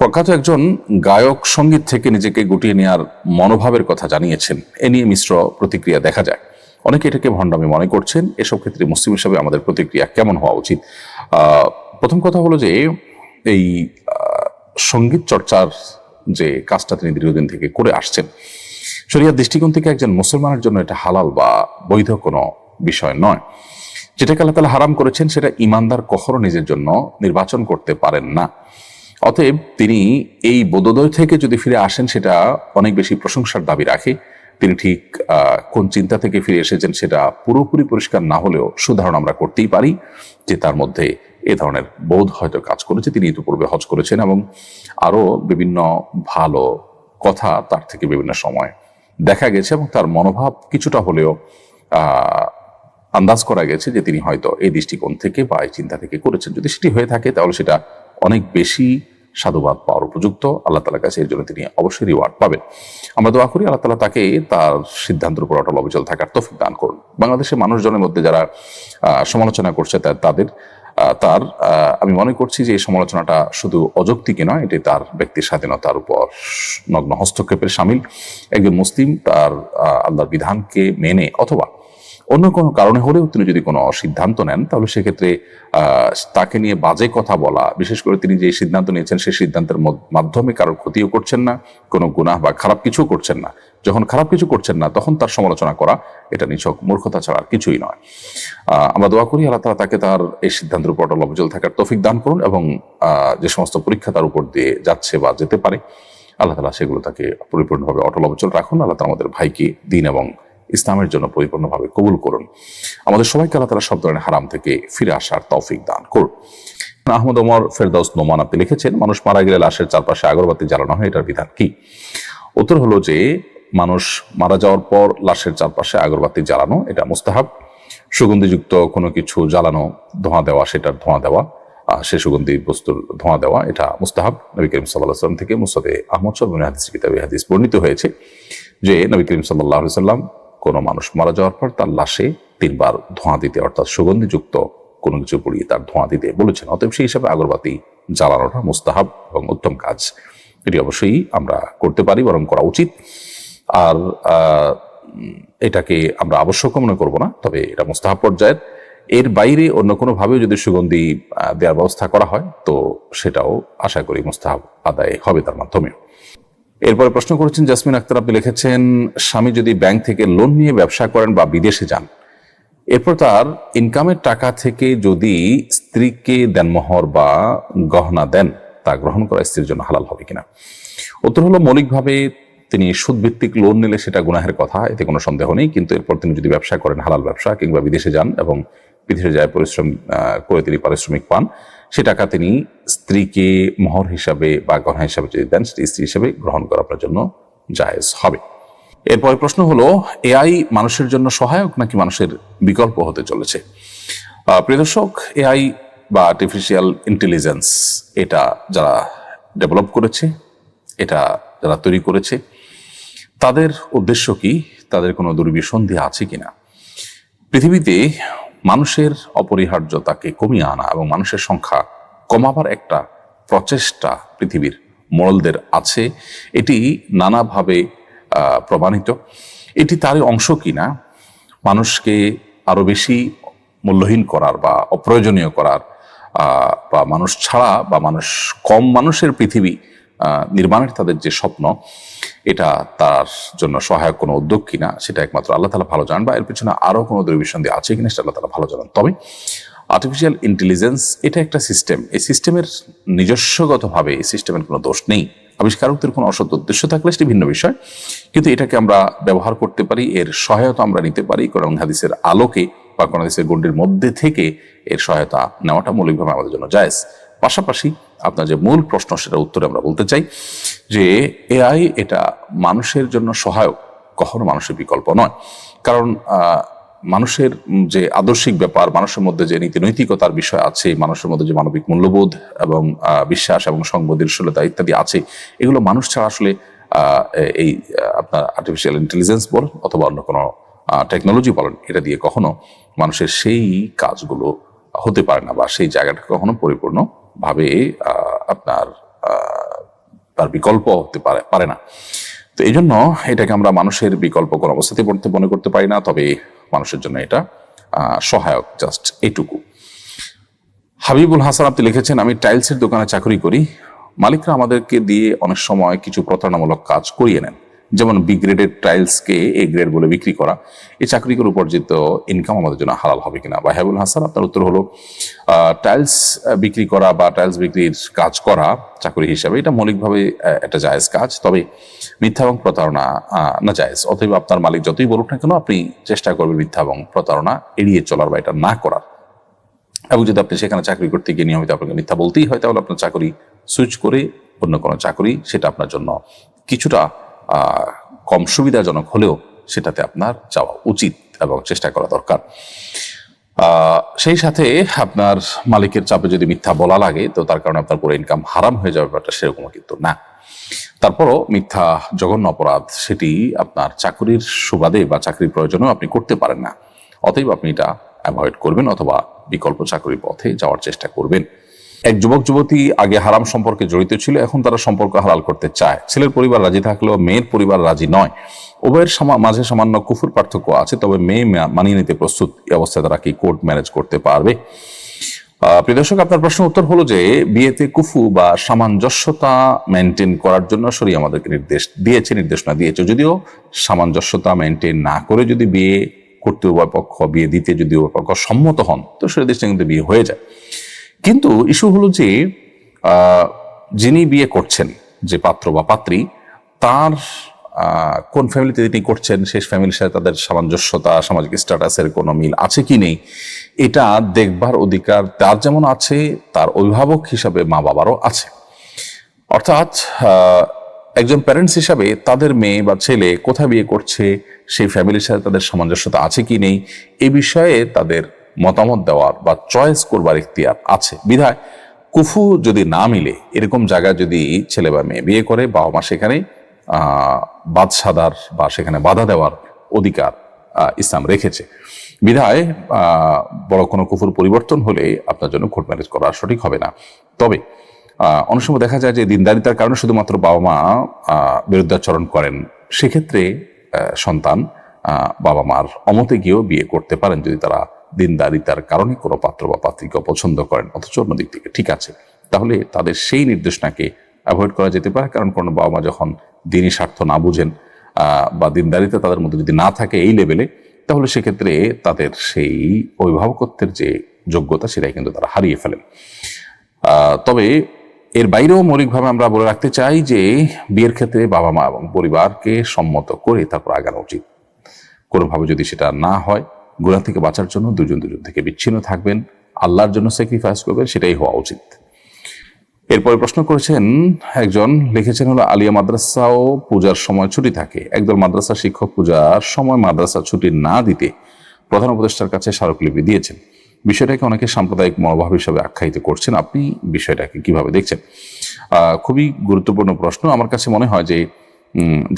প্রখ্যাত একজন গায়ক সংগীত থেকে নিজেকে গুটিয়ে নেওয়ার মনোভাবের কথা জানিয়েছেন। এ নিয়ে মিশ্র প্রতিক্রিয়া দেখা যায়। অনেকে এটাকে ভণ্ডামি মনে করছেন। এসব ক্ষেত্রে মুসলিম হিসাবে আমাদের প্রতিক্রিয়া কেমন হওয়া উচিত? প্রথম কথা হলো যে, এই সংগীত চর্চার যে কাজটা তিনি দীর্ঘদিন থেকে করে আসছেন, শরিয়ার দৃষ্টিকোণ থেকে একজন মুসলমানের জন্য এটা হালাল বা বৈধ কোনো বিষয় নয়। যেটাকে আল্লাহ তালা হারাম করেছেন, সেটা ইমানদার কখনো নিজের জন্য নির্বাচন করতে পারেন না। অতএব তিনি এই বোধোদয় থেকে যদি ফিরে আসেন, সেটা অনেক বেশি প্রশংসার দাবি রাখে। তিনি ঠিক কোন চিন্তা থেকে ফিরে এসেছেন, সেটা পুরোপুরি পরিষ্কার না হলেও সুধারণ আমরা করতেই পারি, যে তার মধ্যে এ ধরনের বোধ হয়তো কাজ করেছে। তিনি ইতিপূর্বে হজ করেছেন এবং আরও বিভিন্ন ভালো কথা তার থেকে বিভিন্ন সময় দেখা গেছে এবং তার মনোভাব কিছুটা হলেও আন্দাজ করা গেছে যে তিনি হয়তো এই দৃষ্টিকোণ থেকে বা এই চিন্তা থেকে করেছেন। যদি সেটি হয়ে থাকে, তাহলে সেটা অনেক বেশি সাধুবাদ পাওয়ার উপযুক্ত। আল্লাহ তালার কাছে এর জন্য তিনি অবশ্যই রিওয়ার্ড পাবেন। আমরা দোয়া করি আল্লাহ তালা তাকে তার সিদ্ধান্তের উপর অটল অবিচল থাকার তফিক দান করুন। বাংলাদেশের মানুষজনের মধ্যে যারা সমালোচনা করছে তাদের তার আমি মনে করছি যে এই সমালোচনাটা শুধু অযৌক্তিকই নয়, এটি তার ব্যক্তির স্বাধীনতার উপর নগ্ন হস্তক্ষেপের সামিল। একজন মুসলিম তার আল্লাহর বিধানকে মেনে অথবা অন্য কোনো কারণে হলেও তিনি যদি কোনো সিদ্ধান্ত নেন, তাহলে সেক্ষেত্রে তাকে নিয়ে বাজে কথা বলা, বিশেষ করে তিনি যে সিদ্ধান্ত নিয়েছেন সেই সিদ্ধান্তের মাধ্যমে কারোর ক্ষতিও করছেন না, কোনো গুনাহ বা খারাপ কিছু করছেন না। যখন খারাপ কিছু করছেন না, তখন তার সমালোচনা করা, এটা নিছক মূর্খতা ছাড়া আর কিছুই নয়। আমরা দোয়া করি আল্লাহ তাকে তার এই সিদ্ধান্তের উপর অটল অবিচল থাকার তৌফিক দান করুন এবং যে সমস্ত পরীক্ষা তার উপর দিয়ে যাচ্ছে বা যেতে পারে, আল্লাহ তালা সেগুলো তাকে পরিপূর্ণভাবে অটল অবিচল রাখুন। আল্লাহ আমাদের ভাইকে, দিন এবং ইসলামের জন্য পরিপূর্ণভাবে কবুল করুন। আমাদের সবাইকে আল্লাহ তালা সব ধরনের হারাম থেকে ফিরে আসার তৌফিক দান করুন। আহমদ ওমর ফেরদাউস নোমান আপনি লিখেছেন, মানুষ মারা গেলে লাশের চারপাশে আগরবাতি জ্বালানো হয়, এটার বিধান কি? উত্তর হলো যে, মানুষ মারা যাওয়ার পর লাশের চারপাশে আগরবাতি জ্বালানো, এটা মুস্তাহাব। সুগন্ধিযুক্ত কোনো কিছু জ্বালানো, ধোঁয়া দেওয়া, সেটার ধোঁয়া দেওয়া সে সুগন্ধি বস্তুর ধোঁয়া দেওয়া, এটা মুস্তাহাব। নবী করিম সাল্লাহ সাল্লাম থেকে মুসাদে আহমদ সবিন হাদিস কিতাবে হাদিস বর্ণিত হয়েছে যে, নবী করিম সাল্লাহ সাল্লাম কোনো মানুষ মারা যাওয়ার পর তার লাশে তিনবার ধোঁয়া দিতে, অর্থাৎ সুগন্ধিযুক্ত কোনো কিছু পুড়িয়ে তার ধোঁয়া দিতে বলেছেন। অতএব সেই হিসাবে আগরবাতি জ্বালানোটা মুস্তাহাব এবং উত্তম কাজ। এটি অবশ্যই আমরা করতে পারি, বরং করা উচিত। আর এটাকে আমরা আবশ্যক মনে করব না, তবে এটা মুস্তাহাব পর্যায়ের। এর বাইরে অন্য কোনো ভাবেও যদি সুগন্ধি দেওয়ার ব্যবস্থা করা হয়, তো সেটাও আশা করি মুস্তাহাব আদায় হবে তার মাধ্যমে এরপরে প্রশ্ন করেছেন, জাসমিন আক্তার, আপনি লিখেছেন, স্বামী যদি ব্যাংক থেকে লোন নিয়ে ব্যবসা করেন বা বিদেশে যান, এরপর তার ইনকামের টাকা থেকে যদি স্ত্রীকে দেনমোহর বা গহনা দেন, তা গ্রহণ করা স্ত্রীর জন্য হালাল হবে কিনা? উত্তর হলো, মৌলিকভাবে তিনি সুদভিত্তিক লোন নিলে সেটা গুনাহের কথা, এতে কোনো সন্দেহ নেই। কিন্তু এরপর তিনি যদি ব্যবসা করেন, হালাল ব্যবসা, কিংবা বিদেশে যান এবং বিদেশে যায় পরিশ্রম করে তিনি পারিশ্রমিক পান, সে টাকা তিনি স্ত্রীকে মোহর হিসাবে বা গহনা হিসাবে যদি দেন, সেটি স্ত্রী হিসাবে গ্রহণ করা আপনার জন্য জায়েজ হবে। এরপরে প্রশ্ন হলো, এআই মানুষের জন্য সহায়ক নাকি মানুষের বিকল্প হতে চলেছে? প্রিয় দর্শক, এআই বা আর্টিফিশিয়াল ইন্টেলিজেন্স এটা যারা ডেভেলপ করেছে, এটা যারা তৈরি করেছে, তাদের উদ্দেশ্য কি? তাদের কোনো দুর্বিসন্ধি আছে কিনা? পৃথিবীতে মানুষের অপরিহার্যতাকে কমিয়ে আনা এবং মানুষের সংখ্যা কমাবার একটা প্রচেষ্টা পৃথিবীর মোড়লদের আছে। এটি নানাভাবে প্রমাণিত। এটি তারই অংশ কিনা, মানুষকে আরও বেশি মূল্যহীন করার বা অপ্রয়োজনীয় করার বা মানুষ ছাড়া বা মানুষ কম মানুষের পৃথিবী নির্মাণের তাদের যে স্বপ্ন, এটা তার জন্য সহায়ক কোনো উদ্যোগ কিনা, সেটা একমাত্র আল্লাহ তালা ভালো জানেন বা এর পিছনে আরও কোনো দুর্বিসন্ধি আছে কিনা, সেটা আল্লাহ তালা ভালো জানেন। তবে আর্টিফিশিয়াল ইন্টেলিজেন্স এটা একটা সিস্টেম এই সিস্টেমের নিজস্বগতভাবে এই সিস্টেমের কোনো দোষ নেই। আবিষ্কারকদের কোনো অসৎ উদ্দেশ্য থাকলে সেটি ভিন্ন বিষয়। কিন্তু এটাকে আমরা ব্যবহার করতে পারি, এর সহায়তা আমরা নিতে পারি, কোরআন হাদিসের আলোকে বা কোরআন হাদিসের গণ্ডির মধ্যে থেকে এর সহায়তা নেওয়াটা মৌলিকভাবে আমাদের জন্য জায়েজ। পাশাপাশি আপনার যে মূল প্রশ্ন সেটা উত্তরে আমরা বলতে চাই যে এআই এটা মানুষের জন্য সহায়ক, কখনো মানুষের বিকল্প নয়। কারণ মানুষের যে আদর্শিক ব্যাপার, মানুষের মধ্যে যে নীতি নৈতিকতার বিষয় আছে, মানুষের মধ্যে যে মানবিক মূল্যবোধ এবং বিশ্বাস এবং সংবেদনশীলতা ইত্যাদি আছে, এগুলো মানুষ ছাড়া আসলে এই আপনার আর্টিফিশিয়াল ইন্টেলিজেন্স বলেন অথবা অন্য কোনো টেকনোলজি বলেন, এটা দিয়ে কখনো মানুষের সেই কাজগুলো হতে পারে না বা সেই জায়গাটা কখনো পরিপূর্ণ ভাবে আপনার তার বিকল্প হতে পারে পারে না। তো এই জন্য এটাকে আমরা মানুষের বিকল্প কোনো অবস্থাতে পড়তে, মনে করতে পারি না, তবে মানুষের জন্য এটা সহায়ক, জাস্ট এইটুকু হাবিবুল হাসান আপনি লিখেছেন, আমি টাইলসের দোকানে চাকরি করি। মালিকরা আমাদেরকে দিয়ে অনেক সময় কিছু প্রতারণামূলক কাজ করিয়ে নেন। যেমন বি গ্রেডের টাইলসকে এ গ্রেড বলে বিক্রি করা, এই চাকরি করে উপার্জিত ইনকাম আমাদের জন্য হালাল হবে কিনা? বা হাবিবুল হাসান, আপনার উত্তর হলো টাইলস বিক্রি করা বা টাইলস বিক্রির কাজ করা চাকরি হিসাবে, এটা মৌলিকভাবে একটা জায়েজ কাজ। তবে মিথ্যা এবং প্রতারণা না জায়েজ। অথবা আপনার মালিক যতই বলুক না কেন, আপনি চেষ্টা করবেন মিথ্যা এবং প্রতারণা এড়িয়ে চলার বা এটা না করার। এবং যদি আপনি সেখানে চাকরি করতে গিয়ে নিয়মিত আপনাকে মিথ্যা বলতেই হয়, তাহলে আপনার চাকরি সুইচ করে অন্য কোনো চাকরি, সেটা আপনার জন্য কিছুটা কম সুবিধাজনক হলেও সেটাতে আপনার যাওয়া উচিত এবং চেষ্টা করা দরকার। সেই সাথে আপনার মালিকের চাপে যদি মিথ্যা বলা লাগে, তো তার কারণে আপনার পুরো ইনকাম হারাম হয়ে যাবে, ব্যাপারটা সেরকমও কিন্তু না। তারপরও মিথ্যা, জঘন্য অপরাধ, সেটি আপনার চাকরির সুবাদে বা চাকরির প্রয়োজনেও আপনি করতে পারেন না। অতএব আপনি এটা অ্যাভয়েড করবেন অথবা বিকল্প চাকরির পথে যাওয়ার চেষ্টা করবেন। এক যুবক যুবতী আগে হারাম সম্পর্কে জড়িত ছিল এখন তারা সম্পর্ক হালাল করতে চায়। ছেলের পরিবার রাজি থাকলেও মেয়ের পরিবার রাজি নয়। উভয়ের মাঝে সামান্য কুফুর পার্থক্য আছে তবে মেয়ে মানিয়ে নিতে প্রস্তুত। এই অবস্থায় তারা কি কোর্ট ম্যানেজ করতে পারবে? আহ, প্রিয় দর্শক আপনার প্রশ্ন উত্তর হলো যে বিয়েতে কুফু বা সামঞ্জস্যতা মেনটেন করার জন্য শরী আমাদেরকে নির্দেশ দিয়েছে নির্দেশনা দিয়েছে। যদিও সামঞ্জস্যতা মেনটেন না করে যদি বিয়ে করতে উভয় পক্ষ বিয়ে দিতে যদি উভয় পক্ষ সম্মত হন তো সে দেশে কিন্তু বিয়ে হয়ে যায়। কিন্তু ইস্যু হলো যে যিনি বিয়ে করছেন, যে পাত্র বা পাত্রী, তার কোন ফ্যামিলিতে তিনি করছেন, শেষ ফ্যামিলির সাথে তাদের সামঞ্জস্যতা, সামাজিক স্ট্যাটাসের কোনো মিল আছে কি নেই, এটা দেখবার অধিকার তার যেমন আছে, তার অভিভাবক হিসাবে মা বাবারও আছে। অর্থাৎ একজন প্যারেন্টস হিসাবে তাদের মেয়ে বা ছেলে কোথায় বিয়ে করছে, সেই ফ্যামিলির সাথে তাদের সামঞ্জস্যতা আছে কি নেই, এ বিষয়ে তাদের মতামত দেওয়ার বা চয়েস করবার ইখতিয়ার আছে। বিধায় কুফু যদি না মিলে, এরকম জায়গায় যদি ছেলে বা মেয়ে বিয়ে করে, বাবা মা সেখানে আহ বাদ বা সেখানে বাধা দেওয়ার অধিকার ইসলাম রেখেছে। বিধায় বড় কোনো কুফুর পরিবর্তন হলে আপনার জন্য কোর্ট ম্যারেজ করা সঠিক হবে না। তবে অনেক সময় দেখা যায় যে দিনদারিতার কারণে শুধুমাত্র বাবা মা বিরুদ্ধাচরণ করেন। সেক্ষেত্রে সন্তান বাবা মার অমতে গিয়েও বিয়ে করতে পারেন যদি তারা দিনদারিতার কারণে কোনো পাত্র বা পাত্রীকে পছন্দ করেন, অথচ অন্য দিক থেকে। ঠিক আছে, তাহলে তাদের সেই নির্দেশনাকে অ্যাভয়েড করা যেতে পারে, কারণ কোনো বাবা মা যখন দিনই স্বার্থ না বুঝেন বা দিনদারিতা তাদের মধ্যে যদি না থাকে এই লেভেলে, তাহলে সেক্ষেত্রে তাদের সেই অভিভাবকত্বের যে যোগ্যতা সেটাই কিন্তু তারা হারিয়ে ফেলেন। তবে এর বাইরেও মৌলিকভাবে আমরা বলে রাখতে চাই যে বিয়ের ক্ষেত্রে বাবা মা এবং পরিবারকে সম্মত করে তারপর আগানো উচিত। কোনোভাবে যদি সেটা না হয় গুণা থেকে বাঁচার জন্য দুজন দুজন থেকে বিচ্ছিন্ন থাকবেন, আল্লাহর জন্য স্যাক্রিফাইস করবেন, সেটাই হওয়া উচিত। এরপরে প্রশ্ন করেছেন, একজন লিখেছেন হলো, আলিয়া মাদ্রাসাও পূজার সময় ছুটি থাকে। একদল মাদ্রাসা শিক্ষক পূজার সময় মাদ্রাসা ছুটি না দিতে প্রধান উপদেষ্টার কাছে স্মারকলিপি দিয়েছেন। বিষয়টাকে অনেকে সাম্প্রদায়িক মনোভাব হিসাবে আখ্যায়িত করছেন। আপনি বিষয়টাকে কীভাবে দেখছেন? খুবই গুরুত্বপূর্ণ প্রশ্ন। আমার কাছে মনে হয় যে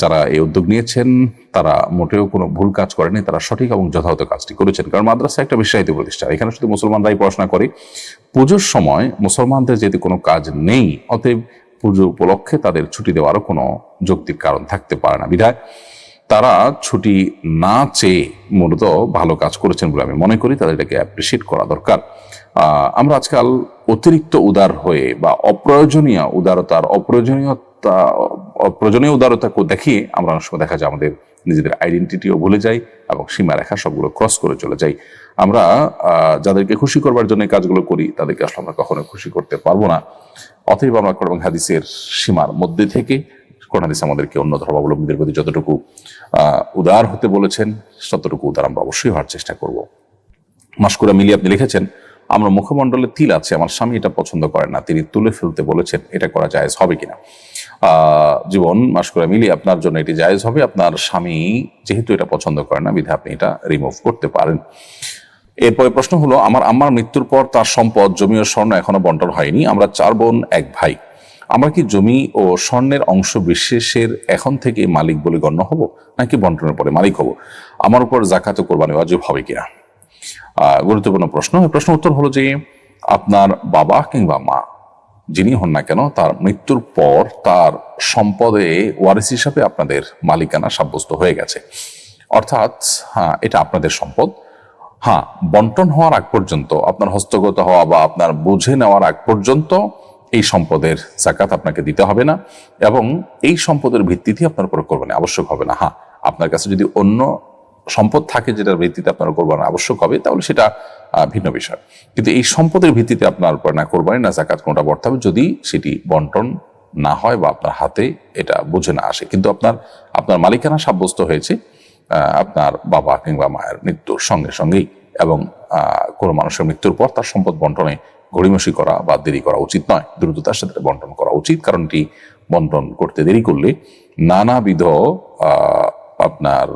যারা এই উদ্যোগ নিয়েছেন, তারা মোটেও কোনো ভুল কাজ করেনি, তারা সঠিক এবং যথাযথ কাজটি করেছেন। কারণ মাদ্রাসা একটা বিশ্বাহিত প্রতিষ্ঠান। এখানে শুধু মুসলমানরাই পড়াশোনা করে। পুজোর সময় মুসলমানদের যেহেতু কোনো কাজ নেই, অতএব পুজো উপলক্ষে তাদের ছুটি দেওয়ারও কোনো যৌক্তিক কারণ থাকতে পারে না। বিধায় তারা ছুটি না চেয়ে মূলত ভালো কাজ করেছেন বলে আমি মনে করি। তাদের এটাকে অ্যাপ্রিসিয়েট করা দরকার। আমরা আজকাল অতিরিক্ত উদার হয়ে বা অপ্রয়োজনীয় উদারতার অপ্রয়োজনীয়তা, অপ্রয়োজনীয় উদারতাকে দেখিয়ে আমরা অনেক সময় দেখা যায় আমাদের নিজেদের আইডেন্টিটিও ভুলে যাই এবং সীমারেখা সবগুলো ক্রস করে চলে যাই। আমরা যাদেরকে খুশি করবার জন্য কাজগুলো করি, তাদেরকে আসলে আমরা কখনো খুশি করতে পারব না। অতএব আমরা কোরআন হাদিসের সীমার মধ্যে থেকে কোরআন হাদিস আমাদেরকে অন্য ধর্মাবলম্বীদের প্রতি যতটুকু উদার হতে বলেছেন, ততটুকু উদার আমরা অবশ্যই হওয়ার চেষ্টা করব। মাস্কুরা মিলিয়ে আপনি লিখেছেন আমরা মুখমণ্ডলে তিল আছে আমার স্বামী এটা পছন্দ করেন না তিনি তুলে ফেলতে বলেছেন এটা করা জায়েজ হবে কিনা? আহ, জীবন মাস্কুরা মিলি আপনার জন্য এটি জায়েজ হবে আপনার স্বামী যেহেতু এটা পছন্দ করেন না বিধে আপনি এটা রিমুভ করতে পারেন। এরপরে প্রশ্ন হলো আমার আম্মার মৃত্যুর পর তার সম্পদ জমি ও স্বর্ণ এখনও বন্টন হয়নি আমরা চার বোন এক ভাই। আমরা কি জমি ও স্বর্ণের অংশ বিশেষের এখন থেকে মালিক বলে গণ্য হব নাকি বন্টনের পরে মালিক হব? আমার উপর জাকাত কোরবানি ওয়াজিব হবে কিনা? গুরুত্বপূর্ণ প্রশ্ন। প্রশ্ন উত্তর হলো যে, আপনার বাবা কিংবা মা, যিনি হন না কেন, তার মৃত্যুর পর তার সম্পদে ওয়ারিস হিসাবে আপনাদের মালিকানা সাব্যস্ত হয়ে গেছে। অর্থাৎ হ্যাঁ এটা আপনাদের সম্পদ। হ্যাঁ বন্টন হওয়ার আগ পর্যন্ত, আপনার হস্তগত হওয়া বা আপনার বুঝে নেওয়ার আগ পর্যন্ত এই সম্পদের জাকাত আপনাকে দিতে হবে না এবং এই সম্পদের ভিত্তিতে আপনার উপরে কোরবানি। আবশ্যক হবে না। হ্যাঁ আপনার কাছে যদি অন্য সম্পদ থাকে যেটার ভিত্তিতে আপনার কোরবানি আবশ্যক হবে, তাহলে সেটা ভিন্ন বিষয়। কিন্তু এই সম্পদের ভিত্তিতে আপনার না কোরবানি, না জাকাত কোনটা বর্তে হবে যদি সেটি বন্টন না হয় বা আপনার হাতে এটা বুঝে না আসে। কিন্তু আপনার আপনার মালিকানা সাব্যস্ত হয়েছে আপনার বাবা কিংবা মায়ের মৃত্যুর সঙ্গে সঙ্গেই এবং কোনো মানুষের মৃত্যুর পর তার সম্পদ বন্টনে গড়িমসি করা বা দেরি করা উচিত নয়। দ্রুততার সাথে বন্টন করা উচিত, কারণ এটি বন্টন করতে দেরি করলে নানাবিধ আপনার